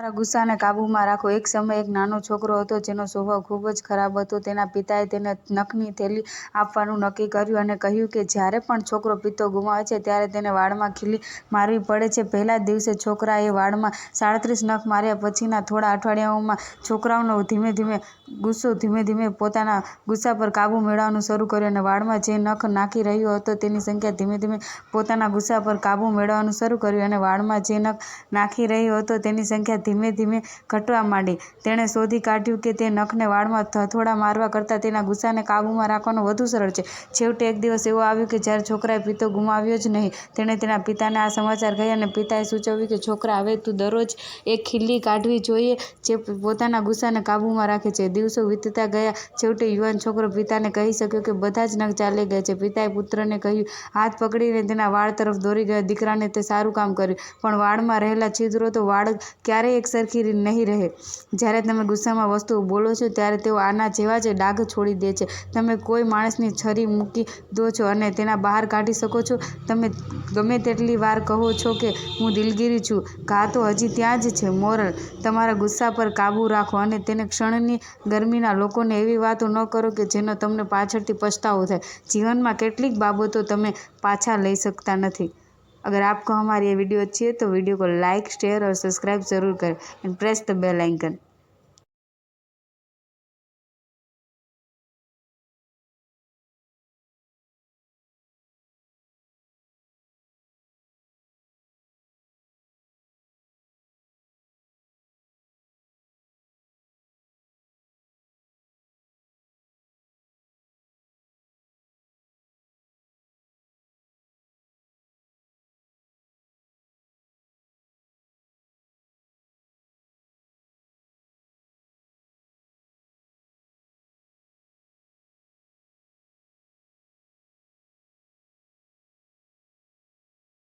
તમારા ગુસ્સાને કાબૂમાં રાખો. એક સમયે એક નાનો છોકરો હતો જેનો સ્વભાવ ખૂબ જ ખરાબ હતો. તેના પિતાએ તેને નખની થેલી આપવાનું નક્કી કર્યું અને કહ્યું કે જ્યારે પણ છોકરો પિત્તો ગુમાવે છે ત્યારે તેને વાળમાં ખીલી મારવી પડે છે. પહેલા દિવસે છોકરાએ વાળમાં સાડત્રીસ નખ માર્યા. પછીના થોડા અઠવાડિયાઓમાં છોકરાઓનો ધીમે ધીમે ગુસ્સો ધીમે ધીમે પોતાના ગુસ્સા પર કાબૂ મેળવવાનું શરૂ કર્યું અને વાળમાં જે નખ નાખી રહ્યો હતો તેની સંખ્યા ધીમે ધીમે પોતાના ગુસ્સા પર કાબૂ મેળવવાનું શરૂ કર્યું અને વાળમાં જે નખ નાખી રહ્યો હતો તેની સંખ્યા ધીમે ધીમે ઘટવા માંડી. તેણે શોધી કાઢ્યું કે તે નખને વાળમાં હથોડા મારવા કરતાં તેના ગુસ્સાને કાબૂમાં રાખવાનું વધુ સરળ છે. છેવટે એક દિવસ એવો આવ્યો કે જ્યારે છોકરાએ પિતો ગુમાવ્યો જ નહીં, તેણે તેના પિતાને આ સમાચાર કહ્યા અને પિતાએ સૂચવ્યું કે, છોકરા, હવે તું દરરોજ એક ખીલી કાઢવી જોઈએ જે પોતાના ગુસ્સાને કાબૂમાં રાખે છે. દિવસો વીતતા ગયા. છેવટે યુવાન છોકરો પિતાને કહી શક્યો કે, બધા જ નખ ચાલી ગયા છે. પિતાએ પુત્રને કહ્યું, હાથ પકડીને તેના વાળ તરફ દોરી ગયા. દીકરાને તે સારું કામ કર્યું. પણ વાળમાં રહેલા છિદ્રો તો વાળ ક્યારેય એક સરખી નહીં રહે. જ્યારે તમે ગુસ્સામાં વસ્તુ બોલો છો, ત્યારે તેઓ આના જેવા જ ડાઘ છોડી દે છે. તમે કોઈ માણસની છરી મૂકી દો છો અને તેના બહાર કાઢી શકો છો. તમે ગમે તેટલી વાર કહો છો કે, હું દિલગીરી છું. ઘા તો હજી ત્યાં જ છે, મોરલ. તમારા ગુસ્સા પર કાબૂ રાખો અને તેને ક્ષણની ગરમીના લોકોને એવી વાતો ન કરો કે જેનો તમને પાછળથી પછતાવો થાય. જીવનમાં કેટલીક બાબતો તમે પાછા લઈ શકતા નથી. अगर आपको हमारी ये वीडियो अच्छी है तो वीडियो को लाइक शेयर और सब्सक्राइब ज़रूर करें and press the bell icon